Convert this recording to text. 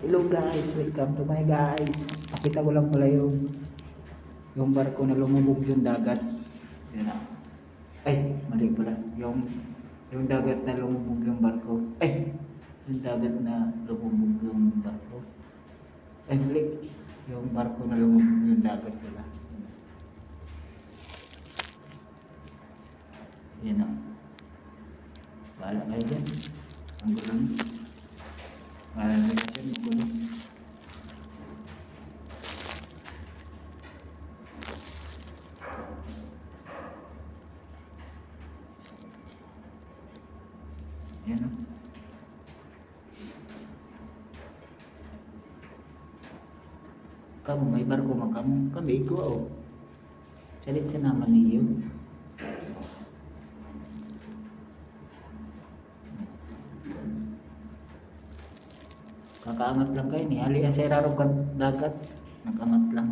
Hello guys, welcome to my guys. Pakita ko lang pala yung yung barko na lumubog yung dagat. Yan na. Ay, mali pala. Yung yung dagat na lumubog yung barko. Ay, yung dagat na lumubog yung barko. Ay, mali. Yung barko na lumubog yung dagat pala. Yan na. Bahala kayo dyan. Ang gulo niyo. Bahala kayo dyan. Ang gulo. Yan o. Kamu may barko man kamu. Kami ko o. Salit sa naman niyo. Kakaangat lang kayo ni. Ali ang seraro ka dagat. Nakaangat lang.